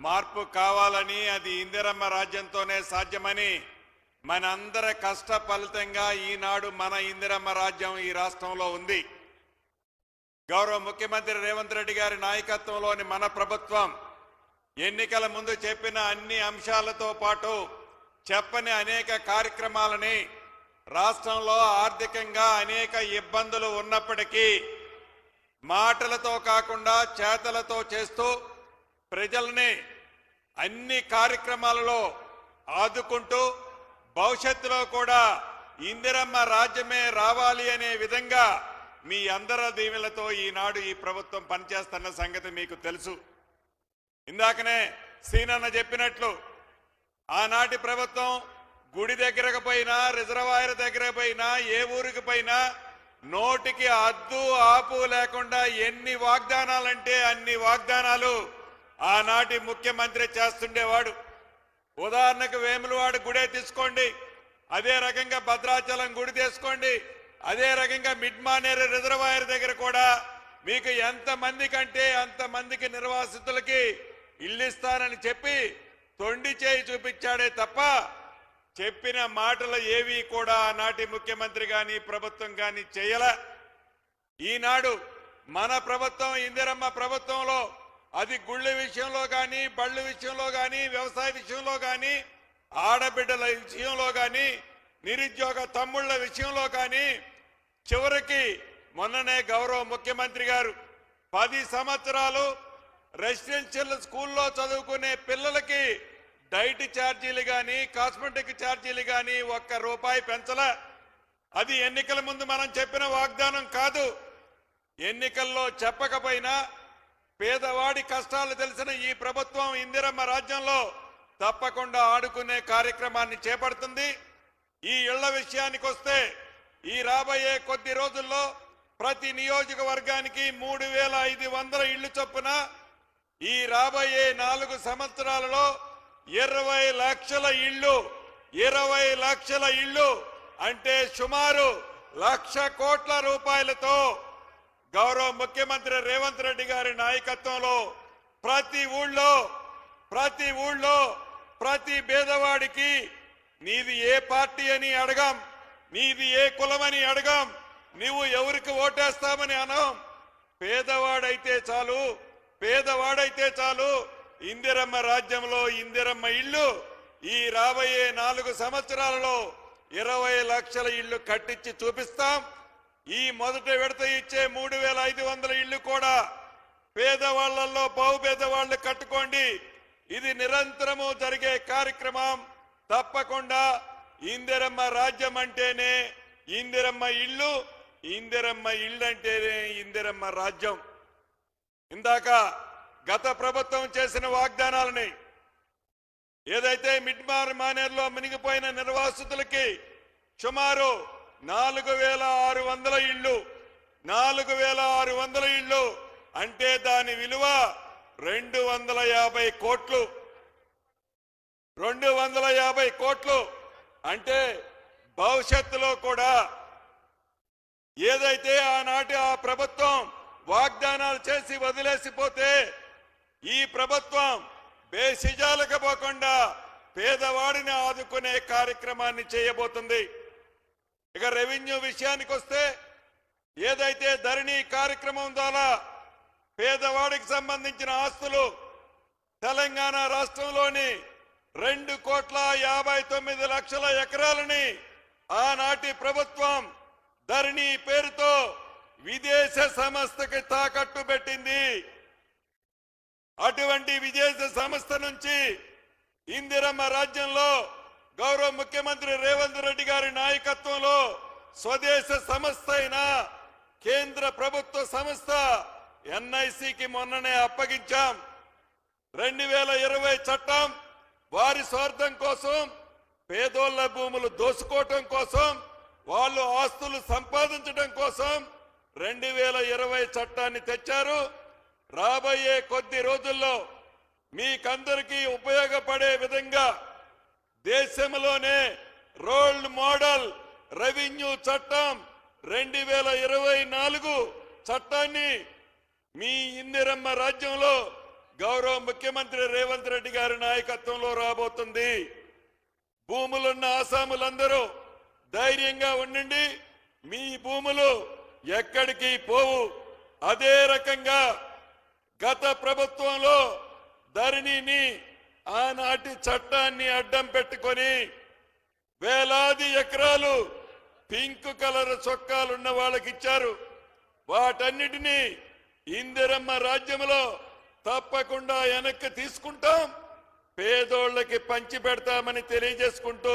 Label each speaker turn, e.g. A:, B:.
A: మార్పు కావాలని అది ఇందిరమ్మ రాజ్యంతోనే సాధ్యమని మనందరి కష్ట ఫలితంగా ఈనాడు మన ఇందిరమ్మ రాజ్యం ఈ రాష్ట్రంలో ఉంది. గౌరవ ముఖ్యమంత్రి రేవంత్ రెడ్డి గారి నాయకత్వంలోని మన ప్రభుత్వం ఎన్నికల ముందు చెప్పిన అన్ని అంశాలతో పాటు చెప్పని అనేక కార్యక్రమాలని రాష్ట్రంలో ఆర్థికంగా అనేక ఇబ్బందులు ఉన్నప్పటికీ మాటలతో కాకుండా చేతలతో చేస్తూ ప్రజల్ని అన్ని కార్యక్రమాలలో ఆదుకుంటూ భవిష్యత్తులో కూడా ఇందిరమ్మ రాజ్యమే రావాలి అనే విధంగా మీ అందరి దీవెలతో ఈనాడు ఈ ప్రభుత్వం పనిచేస్తున్న సంగతి మీకు తెలుసు. ఇందాకనే సీనన్న చెప్పినట్లు ఆనాటి ప్రభుత్వం గుడి దగ్గరకు పోయినా రిజర్వాయర్ దగ్గర పోయినా ఏ ఊరికి పోయినా నోటికి అద్దు ఆపు లేకుండా ఎన్ని వాగ్దానాలంటే అన్ని వాగ్దానాలు ఆనాటి ముఖ్యమంత్రి చేస్తుండేవాడు. ఉదాహరణకు వేములవాడు గుడే తీసుకోండి అదే రకంగా భద్రాచలం గుడి తీసుకోండి అదే రకంగా మిడ్మానేరు రిజర్వాయర్ దగ్గర కూడా మీకు ఎంత మంది కంటే అంత మందికి నిర్వాసితులకి ఇల్లు ఇస్తానని చెప్పి తొండి చేయి చూపించాడే తప్ప చెప్పిన మాటలు ఏవి కూడా ఆనాటి ముఖ్యమంత్రి గాని ప్రభుత్వం గాని చేయల. ఈనాడు మన ప్రభుత్వం ఇందిరమ్మ ప్రభుత్వంలో అది గుళ్ళ విషయంలో కానీ బళ్ళ విషయంలో కానీ వ్యవసాయ విషయంలో కానీ ఆడబిడ్డల విషయంలో కానీ నిరుద్యోగ తమ్ముళ్ళ విషయంలో కానీ చివరికి మొన్ననే గౌరవ ముఖ్యమంత్రి గారు పది సంవత్సరాలు రెసిడెన్షియల్ స్కూల్లో చదువుకునే పిల్లలకి డైట్ ఛార్జీలు కానీ కాస్మెటిక్ ఛార్జీలు కానీ ఒక్క రూపాయి పెంచల. అది ఎన్నికల ముందు మనం చెప్పిన వాగ్దానం కాదు. ఎన్నికల్లో చెప్పకపోయినా పేదవాడి కష్టాలు తెలిసిన ఈ ప్రభుత్వం ఇందిరమ్మ రాజ్యంలో తప్పకుండా ఆడుకునే కార్యక్రమాన్ని చేపడుతుంది. ఈ ఇళ్ళ విషయానికి వస్తే ఈ రాబోయే కొద్ది రోజుల్లో ప్రతి నియోజకవర్గానికి మూడు వేల ఐదు వందల ఇళ్ళు చొప్పున ఈ రాబోయే నాలుగు సంవత్సరాలలో ఇరవై లక్షల ఇళ్ళు ఇరవై లక్షల ఇళ్ళు అంటే సుమారు లక్ష కోట్ల రూపాయలతో గౌరవ ముఖ్యమంత్రి రేవంత్ రెడ్డి గారి నాయకత్వంలో ప్రతి ఊళ్ళో ప్రతి ఊళ్ళో ప్రతి పేదవాడికి నీది ఏ పార్టీ అని అడగాం నీది ఏ కులమని అడగాం నువ్వు ఎవరికి ఓటేస్తామని అనం. పేదవాడైతే చాలు పేదవాడైతే చాలు ఇందిరమ్మ రాజ్యంలో ఇందిరమ్మ ఇల్లు ఈ రాబోయే నాలుగు సంవత్సరాలలో ఇరవై లక్షల ఇల్లు కట్టించి చూపిస్తాం. ఈ మొదట విడత ఇచ్చే మూడు వేల ఐదు వందల ఇల్లు కూడా పేదవాళ్ళలో బహుపేదవాళ్ళు కట్టుకోండి. ఇది నిరంతరము జరిగే కార్యక్రమం. తప్పకుండా ఇందిరమ్మ రాజ్యం అంటేనే ఇందిరమ్మ ఇల్లు ఇందిరమ్మ ఇల్లు అంటేనే ఇందిరమ్మ రాజ్యం. ఇందాక గత ప్రభుత్వం చేసిన వాగ్దానాలని ఏదైతే మిడ్మార్ మానేర్లో మునిగిపోయిన నిర్వాసితులకి సుమారు నాలుగు వేల ఆరు వందల ఇళ్ళు. నాలుగు వేల ఆరు వందల ఇళ్ళు. అంటే దాని విలువ రెండు వందల యాభై కోట్లు. రెండు వందల యాభై కోట్లు. అంటే భవిష్యత్తులో కూడా ఏదైతే ఆనాటి ఆ ప్రభుత్వం వాగ్దానాలు చేసి వదిలేసిపోతే ఈ ప్రభుత్వం బేసిజాలకు పోకుండా పేదవాడిని ఆదుకునే కార్యక్రమాన్ని చేయబోతుంది. ఇక రెవెన్యూ విషయానికి వస్తే ఏదైతే ధరణి కార్యక్రమం ద్వారా పేదవాడికి సంబంధించిన ఆస్తులు తెలంగాణ రాష్ట్రంలోని రెండు కోట్ల యాభై తొమ్మిది లక్షల ఎకరాలని ఆనాటి ప్రభుత్వం ధరణి పేరుతో విదేశ సంస్థకి తాకట్టు పెట్టింది. అటువంటి విదేశ సంస్థ నుంచి ఇందిరమ్మ రాజ్యంలో గౌరవ ముఖ్యమంత్రి రేవంత్ రెడ్డి గారి నాయకత్వంలో స్వదేశ సంస్థ అయిన కేంద్ర ప్రభుత్వ సంస్థ ఎన్ఐసికి మొన్ననే అప్పగించాం. రెండు వేల ఇరవై చట్టం వారి స్వార్థం కోసం పేదోళ్ళ భూములు దోసుకోవటం కోసం వాళ్ళు ఆస్తులు సంపాదించడం కోసం రెండు వేల ఇరవై చట్టాన్ని తెచ్చారు. రాబోయే కొద్ది రోజుల్లో మీకందరికీ ఉపయోగపడే విధంగా దేశంలోనే రోల్ మోడల్ రెవెన్యూ చట్టం రెండు వేల ఇరవై నాలుగు చట్టాన్ని మీ ఇందిరమ్మ రాజ్యంలో గౌరవ ముఖ్యమంత్రి రేవంత్ రెడ్డి గారి నాయకత్వంలో రాబోతుంది. భూములున్న ఆసాములందరూ ధైర్యంగా ఉండండి. మీ భూములు ఎక్కడికి పోవు. అదే రకంగా గత ప్రభుత్వంలో ధరణిని ఆనాటి చట్టాన్ని అడ్డం పెట్టుకొని వేలాది ఎకరాలు పింక్ కలర్ చొక్కాలున్న వాళ్ళకి ఇచ్చారు వాటన్నిటినీ ఇందిరమ్మ రాజ్యంలో తప్పకుండా వెనక్కి తీసుకుంటాం. పేదోళ్ళకి పంచి పెడతామని తెలియజేసుకుంటూ